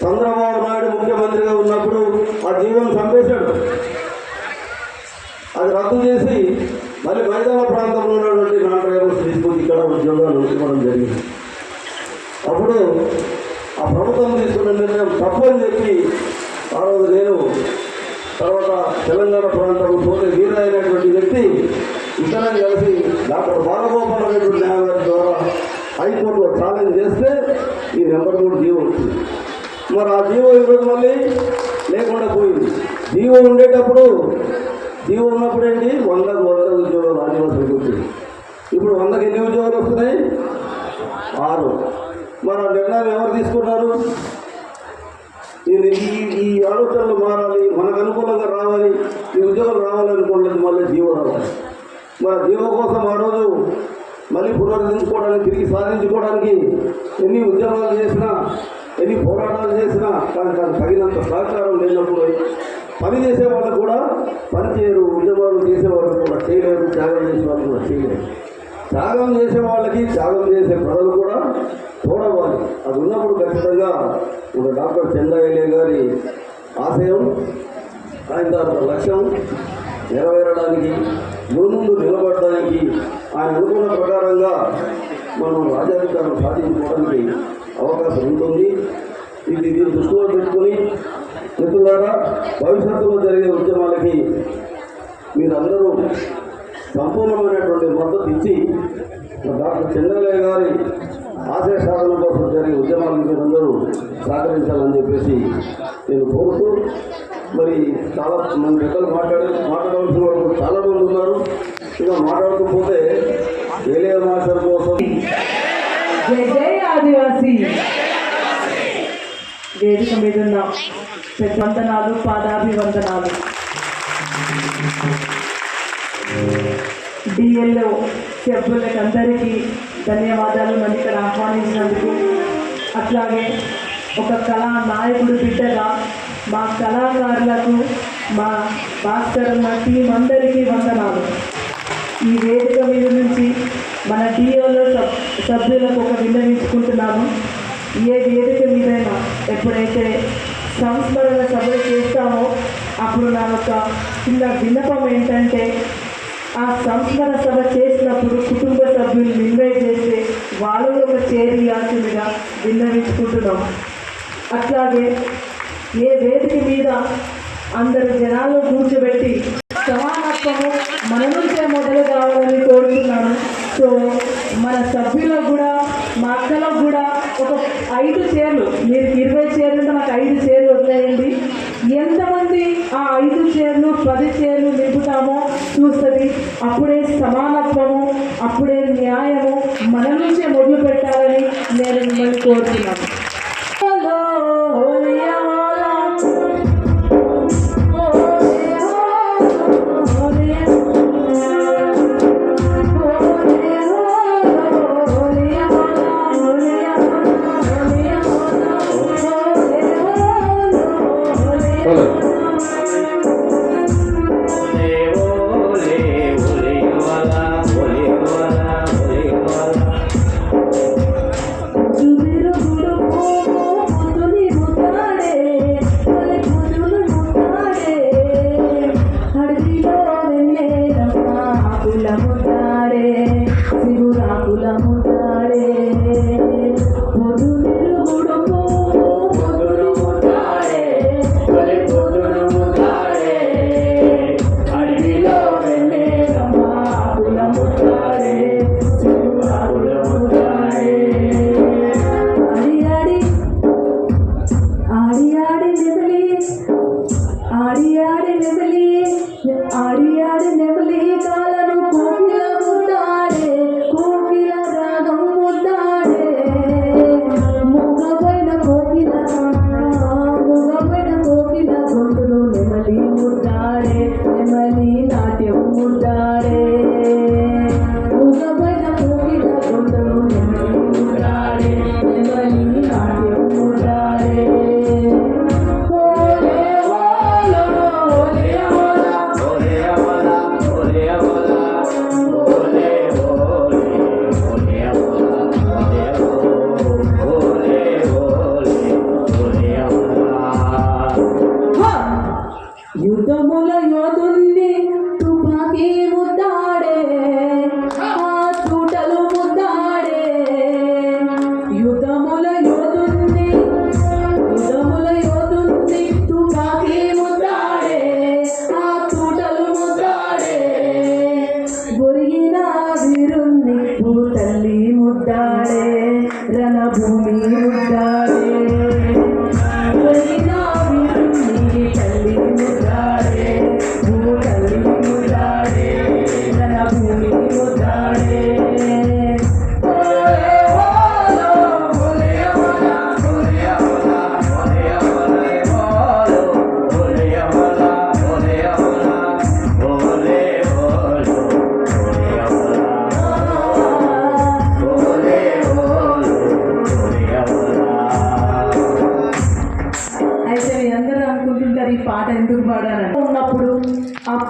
చంద్రబాబు నాయుడు ముఖ్యమంత్రిగా ఉన్నప్పుడు ఆ జీవనం చంపేశాడు. అది రద్దు చేసి మళ్ళీ మైదాన ప్రాంతంలో ఉన్నటువంటి నాన్ డ్రైవర్స్ తీసుకొని ఇక్కడ ఉద్యోగాలు ఉంచుకోవడం జరిగింది. అప్పుడు ఆ ప్రభుత్వం తీసుకున్న నిర్ణయం తప్పు అని చెప్పి ఆ రోజు నేను తర్వాత తెలంగాణ ప్రాంతం పోతే వీర అయినటువంటి వ్యక్తి ఇతరులను కలిసి డాక్టర్ బాలగోపాల్ రెడ్డి న్యాయవాది ద్వారా హైకోర్టులో ఛాలెంజ్ చేస్తే ఈ నెంబర్ మూడు జీవో వచ్చింది. మరి ఆ జీవో ఈరోజు మళ్ళీ? లేకుండా పోయింది. జీవో ఉండేటప్పుడు జీవో ఉన్నప్పుడు ఏంటి? వందకు వంద ఉద్యోగాలు ఆదివాసులకు వచ్చింది ఇప్పుడు వందకి ఎన్ని ఉద్యోగాలు వస్తున్నాయి? ఆరు. మరి ఆ నిర్ణయం ఎవరు తీసుకున్నారు? ఈ ఈ ఆలోచనలు మారాలి మనకు అనుకూలంగా రావాలి ఈ ఉద్యోగం రావాలనుకోలేదు మళ్ళీ జీవో రావాలి. మరి జీవో కోసం ఆ రోజు మళ్ళీ పునరుద్ధరించుకోవడానికి తిరిగి సాధించుకోవడానికి ఎన్ని ఉద్యోగాలు చేసినా ఎన్ని పోరాటాలు చేసినా కానీ అది తగినంత సహకారం లేనప్పుడు పని చేసే వాళ్ళు కూడా పని చేయరు ఉద్యమాలు చేసే వాళ్ళు కూడా చేయలేరు త్యాగం చేసే వాళ్ళు కూడా చేయలేరు. త్యాగం చేసే వాళ్ళకి త్యాగం చేసే ప్రజలు కూడా చూడవాలి అది ఉన్నప్పుడు ఖచ్చితంగా ఒక డాక్టర్ చెందయ్య గారి ఆశయం ఆయన లక్ష్యం నెరవేరడానికి ముందు నిలబడడానికి ఆయన అనుకున్న ప్రకారంగా మనం రాజాధికారం సాధించుకోవడానికి అవకాశం ఉంటుంది. ఇది మీరు దృష్టిలో పెట్టుకొని మిత్రులారా భవిష్యత్తులో జరిగే ఉద్యమాలకి మీరందరూ సంపూర్ణమైనటువంటి మద్దతు ఇచ్చి డాక్టర్ చంద్రలయ్య గారి ఆశయ సాధన కోసం జరిగే ఉద్యమాలకు మీరందరూ సహకరించాలని చెప్పేసి నేను కోరుతూ మరి చాలా మంది పెద్దలు మాట్లాడే మాట్లాడవలసిన వాళ్ళు చాలామంది ఉన్నారు. ఇక మాట్లాడకపోతే ఏలే మాస్టర్ కోసం ఆదివాసి. వేదిక మీద ఉన్న వందనాలు పాదాభివందనాలు. డిఎల్ఓ సభ్యులకు అందరికీ ధన్యవాదాలు. నన్ను ఇక్కడ ఆహ్వానించినందుకు అట్లాగే ఒక కళా నాయకుడు బిడ్డగా మా కళాకారులకు మా మాస్టర్ మా టీం అందరికీ వందనాలు. ఈ వేదిక మీద నుంచి మన డిఓలో సభ్యులకు ఒక విన్నవించుకుంటున్నాము ఏ వేదిక మీదైనా ఎప్పుడైతే సంస్మరణ సభలు చేస్తామో అప్పుడు నా యొక్క చిన్న విన్నపం ఏంటంటే ఆ సంస్మరణ సభ చేసినప్పుడు కుటుంబ సభ్యులు ఇన్వైట్ చేస్తే వాళ్ళలో ఒక చేరియాల్సిందిగా విన్నవించుకుంటున్నాం. అట్లాగే ఏ వేదిక మీద అందరు జనాలు కూర్చోబెట్టి సమానత్వము మనము నుంచే మొదలు కావాలని కోరుతున్నాను సో మన సభ్యులకు కూడా మా అక్కలకు కూడా ఒక ఐదు చీరలు మీరు ఇరవై చీరలు అంటే మాకు ఐదు చీరలు వదిలేయండి. ఎంతమంది ఆ ఐదు చీరలు పది చీరలు నింపుతామో చూస్తుంది. అప్పుడే సమానత్వము అప్పుడే న్యాయము మన నుంచే మొదలు పెట్టాలని నేను మిమ్మల్ని కోరుతున్నాను.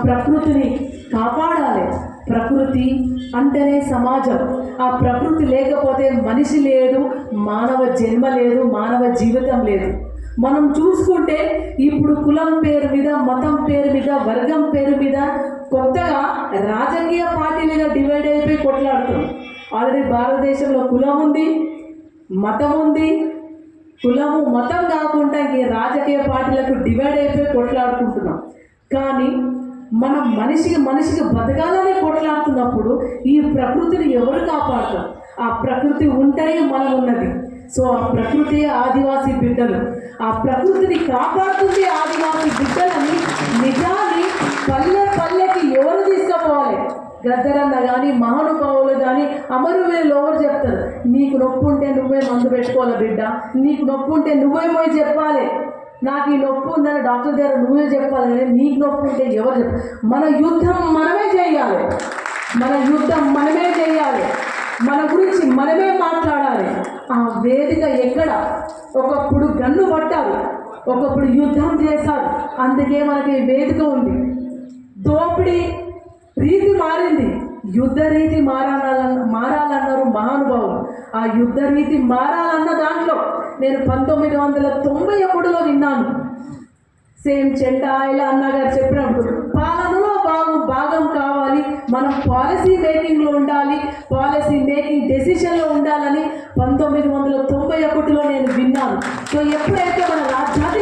ప్రకృతిని కాపాడాలి. ప్రకృతి అంటేనే సమాజం. ఆ ప్రకృతి లేకపోతే మనిషి లేడు మానవ జన్మ లేదు మానవ జీవితం లేదు. మనం చూసుకుంటే ఇప్పుడు కులం పేరు మీద మతం పేరు మీద వర్గం పేరు మీద కొత్తగా రాజకీయ పార్టీలుగా డివైడ్ అయిపోయి కొట్లాడుతున్నాం. ఆల్రెడీ భారతదేశంలో కులం ఉంది మతం ఉంది. కులము మతం కాకుండా ఈ రాజకీయ పార్టీలకు డివైడ్ అయిపోయి కొట్లాడుకుంటున్నాం. కానీ మనం మనిషికి మనిషికి బతకాలని కొట్లాడుతున్నప్పుడు ఈ ప్రకృతిని ఎవరు కాపాడతారు? ఆ ప్రకృతి ఉంటేనే మనం ఉన్నది. సో ఆ ప్రకృతి ఆదివాసీ బిడ్డలు. ఆ ప్రకృతిని కాపాడుతుంది ఆదివాసీ బిడ్డలని నిజాన్ని పల్లె పల్లెకి ఎవరు తీసుకుపోవాలి? గద్దరన్న కానీ మహానుభావులు కానీ అమరువేలు ఎవరు చెప్తారు? నీకు నొప్పి ఉంటే నువ్వే మందు పెట్టుకోవాలి బిడ్డ. నీకు నొప్పి ఉంటే నువ్వే పోయి చెప్పాలి. నాకు ఈ నొప్పి ఉందని డాక్టర్ దగ్గర నువ్వే చెప్పాలి కానీ నీకు నొప్పి ఉంటే ఎవరు చెప్ప? మన యుద్ధం మనమే చేయాలి. మన యుద్ధం మనమే చేయాలి. మన గురించి మనమే మాట్లాడాలి. ఆ వేదిక ఎక్కడ? ఒకప్పుడు గన్ను పట్టారు. ఒకప్పుడు యుద్ధం చేశారు. అందుకే మనకి వేదిక ఉంది. దోపిడీ రీతి మారింది. యుద్ధ రీతి మారాలన్న మారాలన్నారు మహానుభావులు. ఆ యుద్ధ రీతి మారాలన్న దాంట్లో నేను పంతొమ్మిది వందల తొంభై ఒకటిలో విన్నాను. సేమ్ చెంటాయిల అన్నగారు చెప్పినప్పుడు పాలనలో బాగు భాగం కావాలి మనం పాలసీ మేకింగ్లో ఉండాలి పాలసీ మేకింగ్ డెసిషన్లో ఉండాలని పంతొమ్మిది వందల తొంభై ఒకటిలో నేను విన్నాను. సో ఎప్పుడైతే మన రాజ్యాంగ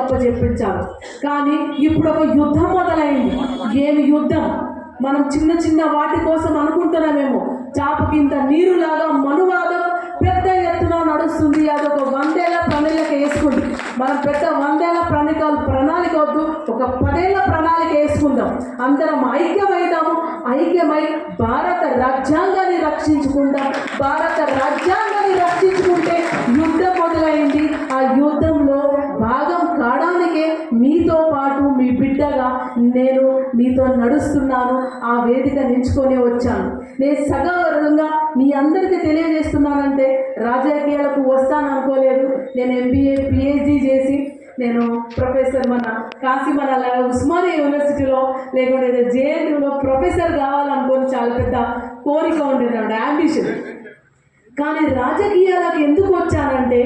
అప్పచెప్పించాడు కానీ ఇప్పుడు ఒక యుద్ధం మొదలైంది. ఏమి యుద్ధం? మనం చిన్న చిన్న వాటి కోసం అనుకుంటున్నామేమో. చాప కింద నీరులాగా మనువాదం పెద్ద ఎత్తున నడుస్తుంది. అది ఒక వందేళ్ళ ప్రణాళిక వేసుకుంది. మనం పెద్ద వందేళ్ళ ప్రణాళిక ప్రణాళిక వద్దు ఒక పదేళ్ళ ప్రణాళిక వేసుకుందాం. అందరం ఐక్యమైదాము. ఐక్యమై భారత రాజ్యాంగాన్ని రక్షించుకుందాం. భారత రాజ్యాంగాన్ని రక్షించుకుంటే యుద్ధం మొదలైంది. ఆ యుద్ధ బిడ్డగా నేను మీతో నడుస్తున్నాను ఆ వేదిక నించుకొని వచ్చాను. నేను సగవర్గంగా మీ అందరికీ తెలియజేస్తున్నానంటే రాజకీయాలకు వస్తాను అనుకోలేదు నేను ఎంబీఏ పిహెచ్డి చేసి నేను ప్రొఫెసర్ మన కాశీ మన ఉస్మానియా యూనివర్సిటీలో లేకుంటే జేఎన్యూలో ప్రొఫెసర్ కావాలనుకొని చాలా పెద్ద కోరిక ఉండేది. అండి అంబిషన్. కానీ రాజకీయాలకు ఎందుకు వచ్చారంటే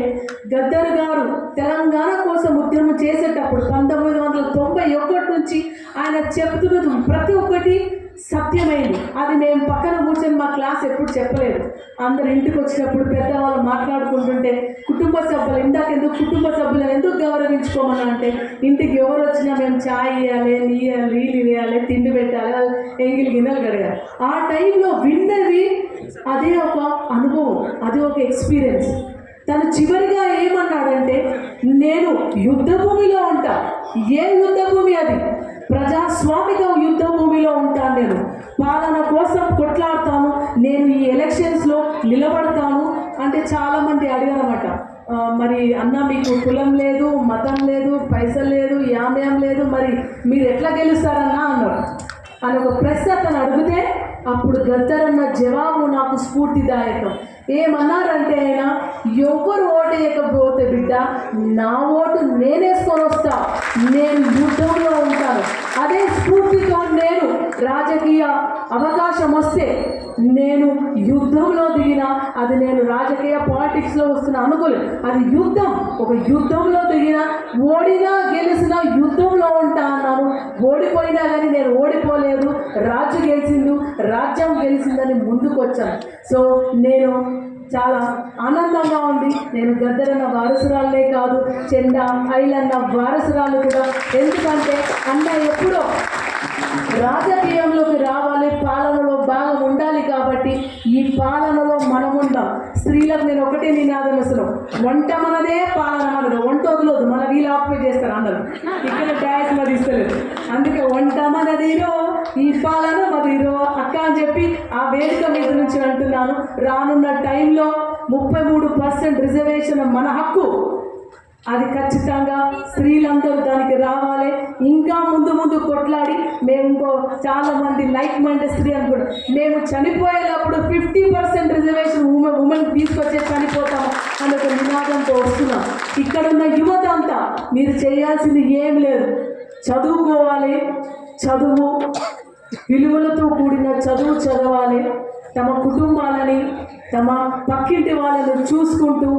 గద్దర్ గారు తెలంగాణ కోసం ఉద్యమం చేసేటప్పుడు పంతొమ్మిది వందల తొంభై ఒకటి నుంచి ఆయన చెబుతున్నది ప్రతి ఒక్కటి సత్యమైంది. అది మేము పక్కన కూర్చొని మా క్లాస్ ఎప్పుడు చెప్పలేదు. అందరు ఇంటికి వచ్చినప్పుడు పెద్దవాళ్ళు మాట్లాడుకుంటుంటే కుటుంబ సభ్యులు ఇందాక ఎందుకు కుటుంబ సభ్యులను ఎందుకు గౌరవించుకోమని అంటే ఇంటికి ఎవరు వచ్చినా మేము ఛాయ్ ఇవ్వాలి నీళ్ళు నీళ్ళు ఇవ్వాలి తిండి పెట్టాలి ఎంగిలి గిన్నెలు కడగాలి. ఆ టైంలో విన్నది అదే ఒక అనుభవం అది ఒక ఎక్స్పీరియన్స్ తను చివరిగా ఏమన్నాడంటే నేను యుద్ధ భూమిలో ఉంటా ఏ యుద్ధ భూమి అది? ప్రజాస్వామిక యుద్ధ భూమిలో ఉంటాను నేను. పాలన కోసం కొట్లాడతాను నేను ఈ ఎలక్షన్స్లో నిలబడతాను అంటే చాలామంది అడిగారన్నమాట. మరి అన్న మీకు కులం లేదు మతం లేదు పైసలు లేదు యామ్యాం లేదు మరి మీరు ఎట్లా గెలుస్తారన్నా అన్నారు. అని ఒక ప్రశ్న అతను అడిగితే అప్పుడు గద్దరన్న జవాబు నాకు స్ఫూర్తిదాయకం. ఏమన్నారంటే ఆయన ఎవరు ఓటేయకపోతే బిడ్డ నా ఓటు నేనేసుకొని వస్తా. నేను యుద్ధంలో ఉంటాను. అదే స్ఫూర్తితో నేను రాజకీయ అవకాశం వస్తే నేను యుద్ధంలో దిగిన అది నేను రాజకీయ పాలిటిక్స్లో వస్తున్న అనుకోలేదు అది యుద్ధం. ఒక యుద్ధంలో దిగిన ఓడినా గెలిచిన యుద్ధంలో ఉంటా అన్నాను. ఓడిపోయినా కానీ నేను ఓడిపోలేదు. రాజు గెలిచింది రాజ్యం గెలిచిందని ముందుకు వచ్చాను సో నేను చాలా ఆనందంగా ఉంది నేను గద్దరన్న వారసురాలే కాదు చెండా ఐలన్న వారసురాలు కూడా. ఎందుకంటే అన్న ఎప్పుడో రాజకీయంలోకి రావాలి పాలనలో భాగం ఉండాలి కాబట్టి ఈ పాలనలో మనం ఉందాం స్త్రీలకు నేను ఒకటే నినాదం ఇస్తున్నాం. వంట మనదే పాలన మనదే. వంట వదలదు మన వీళ్ళు ఆక్యుపై చేస్తారు అందరూ. ఇక్కడ డ్యాన్స్ మరి ఇస్తలేదు. అందుకే వంట మనదిరో ఈ పాలన మదిరో అక్క అని చెప్పి ఆ వేదిక మీద నుంచి అంటున్నాను. రానున్న టైంలో ముప్పై మూడు పర్సెంట్ రిజర్వేషన్ మన హక్కు. అది ఖచ్చితంగా స్త్రీలందరూ దానికి రావాలి. ఇంకా ముందు ముందు కొట్లాడి మేము ఇంకో చాలా మంది లైక్ మైండ్ స్త్రీ అనుకున్నాం మేము చనిపోయేటప్పుడు fifty percent reservation women women తీసుకొచ్చే చనిపోతాం అని ఒక నినాదంతో వస్తున్నాం. ఇక్కడ ఉన్న యువత అంతా మీరు చేయాల్సింది ఏం లేదు. చదువుకోవాలి చదువు విలువలతో కూడిన చదువు చదవాలి. తమ కుటుంబాలని తమ పక్కింటి వాళ్ళను చూసుకుంటూ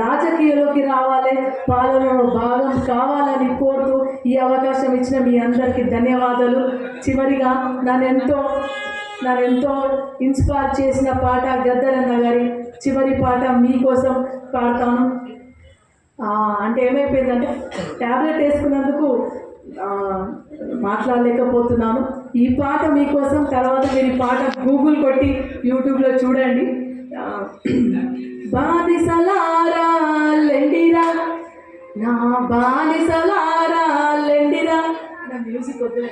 రాజకీయాల్లోకి రావాలి పాలనలో భాగం కావాలని కోరుతూ ఈ అవకాశం ఇచ్చిన మీ అందరికీ ధన్యవాదాలు. చివరిగా నన్ను ఎంతో నన్ను ఎంతో ఇన్స్పైర్ చేసిన పాట గద్దరన్న గారి చివరి పాట మీకోసం పాడతాను. అంటే ఏమైపోయిందంటే ట్యాబ్లెట్ వేసుకున్నందుకు మాట్లాడలేకపోతున్నాను. ఈ పాట మీకోసం తర్వాత మీరు ఈ పాట గూగుల్ కొట్టి యూట్యూబ్లో చూడండి. బానిసలారా లెండిరా. నా బానిసలారా లెండిరా. నా మ్యూజిక్ వద్దు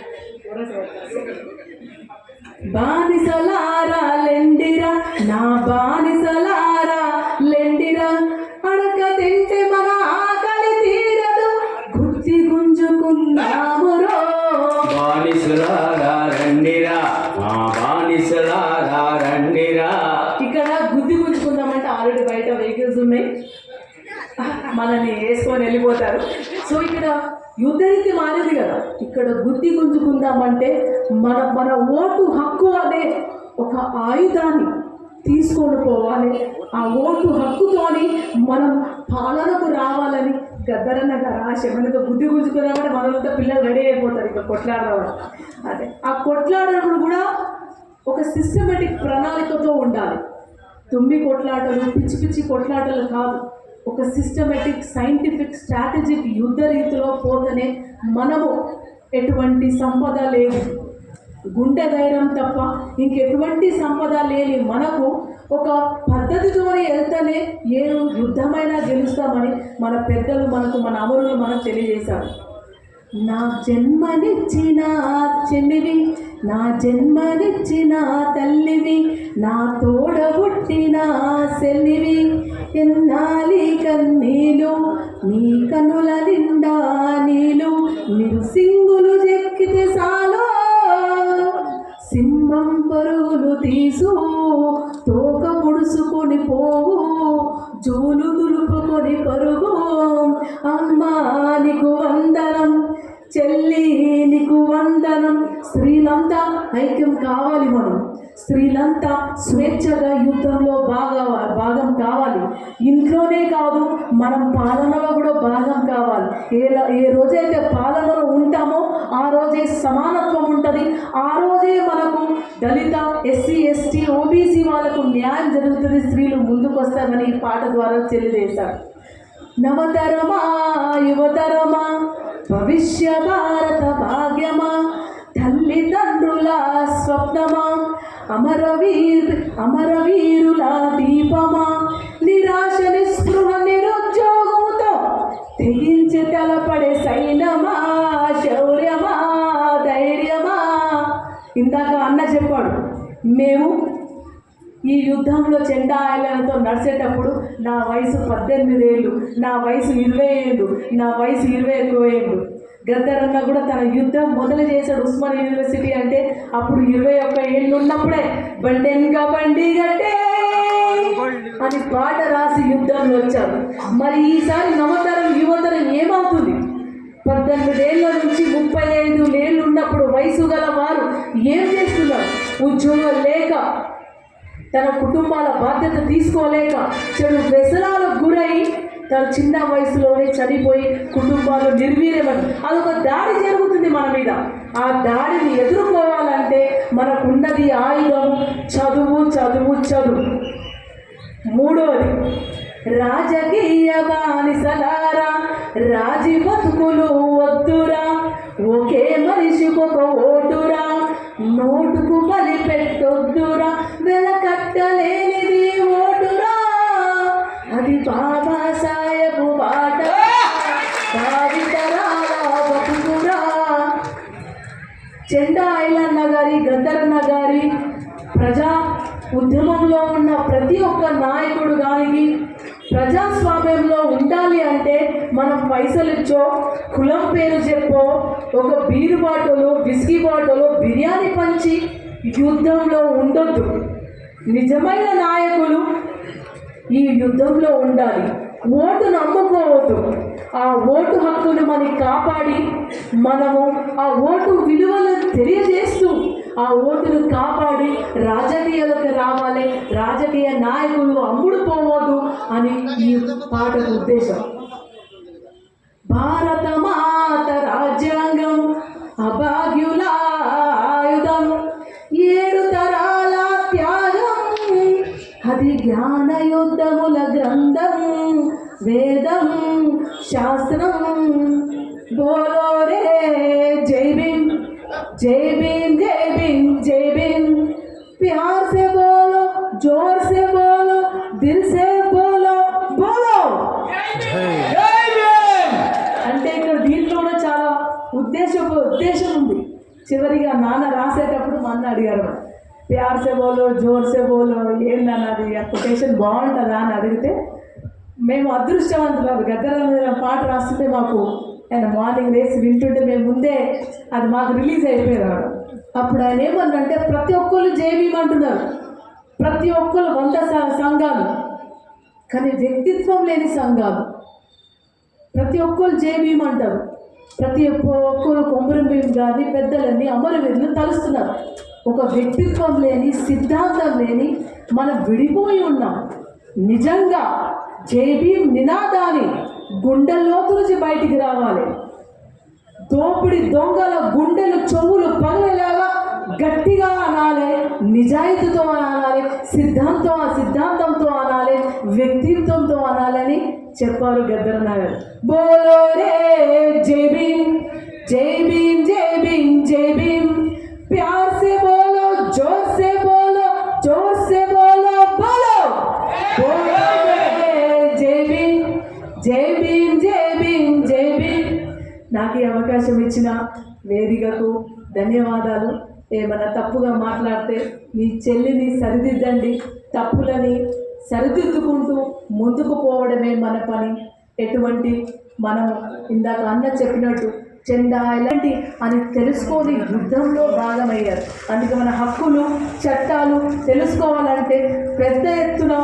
బానిసలారా లెండిరా. నా బానిసలారా లెండిరా. మనల్ని వేసుకొని వెళ్ళిపోతారు. సో ఇక్కడ యుద్ధ రీతి మారింది కదా. ఇక్కడ గుద్ది గుంజుకుందామంటే మన మన ఓటు హక్కు అనే ఒక ఆయుధాన్ని తీసుకొని పోవాలి. ఆ ఓటు హక్కుతోని మనం పాలనకు రావాలని గద్దరన్న గారు ఆశ. మనకు బుద్ధి గుంజుకున్నామంటే మనమంతా పిల్లలు రెడీ అయిపోతారు ఇక్కడ కొట్లాడడం అదే. ఆ కొట్లాడడం కూడా ఒక సిస్టమేటిక్ ప్రణాళికతో ఉండాలి. తుమ్మి కొట్లాటలు పిచ్చి పిచ్చి కొట్లాటలు కాదు. ఒక సిస్టమేటిక్ సైంటిఫిక్ స్ట్రాటజిక్ యుద్ధ రీతిలో పోతేనే మనము ఎటువంటి సంపద లేదు గుండె ధైర్యం తప్ప ఇంకెటువంటి సంపద లేని మనకు ఒక పద్ధతితోనే వెళ్తేనే ఏ యుద్ధమైనా గెలుస్తామని మన పెద్దలు మనకు మన అమరులు మనకు తెలియజేశారు. నా జన్మనిచ్చిన చెల్లివి నా జన్మనిచ్చిన తల్లివి నా తోడ పుట్టిన సెల్లివి ఎన్నాలి కన్నీలు నీ కనుల నిండా నీలు మీరు సింగులు చెక్కితే సాలో సింహం పరుగులు తీసు ఓబీసీ న్యాయం జరుగుతుంది స్త్రీలు ముందుకు వస్తారని ఈ పాట ద్వారా తెలియజేశారు. నవతరమా యువతరమా భవిష్య భారత భాగ్యమా తల్లిదండ్రుల స్వప్నమా అమరవీర్ అమరవీరుల దీపమా నిరాశ నిస్పృహ నిరుద్యోగంతో తెగించి తలపడే సైన్యమా శౌర్యమా ధైర్యమా? ఇందాక అన్న చెప్పాడు మేము ఈ యుద్ధంలో చెండా ఆయలతో నడిచేటప్పుడు నా వయసు పద్దెనిమిది ఏళ్ళు నా వయసు ఇరవై ఏళ్ళు నా వయసు ఇరవై ఎక్కువ ఏళ్ళు. గద్దరన్న కూడా తన యుద్ధం మొదలు చేశాడు ఉస్మాన్ యూనివర్సిటీ అంటే అప్పుడు ఇరవై ఒక్క ఏళ్ళు ఉన్నప్పుడే బండెన్గా బండి గట్టే అని పాట రాసి యుద్ధంలో వచ్చారు మరి ఈసారి నవతరం యువతరం ఏమవుతుంది? పద్దెనిమిదేళ్ళ నుంచి ముప్పై ఐదు ఏళ్ళు ఉన్నప్పుడు వయసు గల వారు ఏం చేస్తున్నారు? ఉద్యోగం లేక తన కుటుంబాల బాధ్యత తీసుకోలేక చెడు వ్యసనాలకు గురై తన చిన్న వయసులోనే చనిపోయి కుటుంబాలు నిర్వీర్యమని అదొక దాడి జరుగుతుంది మన మీద. ఆ దాడిని ఎదుర్కోవాలంటే మనకున్నది ఆయుధం చదువు చదువు చదువు. మూడోది రాజకీయ బానిసలారా రాజీ బతుకులు నాయకుడు గారికి ప్రజాస్వామ్యంలో ఉండాలి అంటే మనం పైసలు ఇచ్చో కులం పేరు చెప్పో ఒక బీరు బాటలు విస్కీ బాటలు బిర్యానీ పంచి యుద్ధంలో ఉండొద్దు. నిజమైన నాయకులు ఈ యుద్ధంలో ఉండాలి. ఓటు నమ్ముకోవద్దు. ఆ ఓటు హక్కును మనకి కాపాడి మనము ఆ ఓటు విలువలను తెలియజేస్తూ ఆ ఓటును కాపాడి రాజకీయాలకు రావాలి రాజకీయ నాయకులు అమ్ముడు పోవద్దు అని ఈ పాట ఉద్దేశం. భారత మాత రాజ్యాంగం అభాగ్యుల ఆయుధం ఏడు తరాల త్యాగం అది జ్ఞానం ప్యార్ సే బోలో జోర్ సే బోలో ఏందన్న అది ఆ కొటేషన్ బాగుంటుందా అని అడిగితే మేము అదృష్టవంతులు. గద్దరం పాట రాస్తుంటే మాకు ఆయన మార్నింగ్ వేసి వింటుంటే మేము ముందే అది మాకు రిలీజ్ అయిపోయేవాడు. అప్పుడు ఆయన ఏమన్నంటే ప్రతి ఒక్కళ్ళు జేబీమంటున్నారు ప్రతి ఒక్కరు వంద సంఘాలు. కానీ వ్యక్తిత్వం లేని సంఘాలు. ప్రతి ఒక్కరు జేబీమ్ ప్రతి ప్రతి ఒక్కరు కొమ్మరి భీమ్ కానీ పెద్దలని అమరవీరులు తలుస్తున్నారు. ఒక వ్యక్తిత్వం లేని సిద్ధాంతం లేని మనం విడిపోయి ఉన్నాం. నిజంగా జేబీం నినాదాన్ని గుండెల్లోతు నుంచి బయటికి రావాలి. దోపిడి దొంగల గుండెలు చెవులు పగలలాగా గట్టిగా అనాలి నిజాయితీతో అనాలి సిద్ధాంతం సిద్ధాంతంతో అనాలి వ్యక్తిత్వంతో అనాలని చెప్పారు గద్దరన్న గారు బోలో రే జై భీమ్ జై భీమ్ జై భీమ్ జై భీమ్ ప్యా అవకాశం ఇచ్చిన వేదికకు ధన్యవాదాలు. ఏమైనా తప్పుగా మాట్లాడితే మీ చెల్లిని సరిదిద్దండి. తప్పులని సరిదిద్దుకుంటూ ముందుకు పోవడమే మన పని. ఎటువంటి మనం ఇందాక అన్న చెప్పినట్టు చెందా ఇలాంటి అని తెలుసుకొని యుద్ధంలో భాగమయ్యారు. అందుకే మన హక్కులు చట్టాలు తెలుసుకోవాలంటే పెద్ద ఎత్తున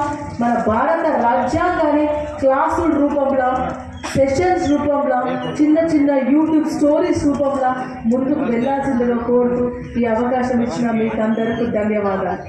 మన భారత రాజ్యాంగాన్ని క్లాసుల రూపంలో సెషన్స్ రూపంలో చిన్న చిన్న యూట్యూబ్ స్టోరీస్ రూపంలో ముందుకు వెళ్ళాల్సిందిగా కోరుతూ ఈ అవకాశం ఇచ్చిన మీకు అందరికీ ధన్యవాదాలు.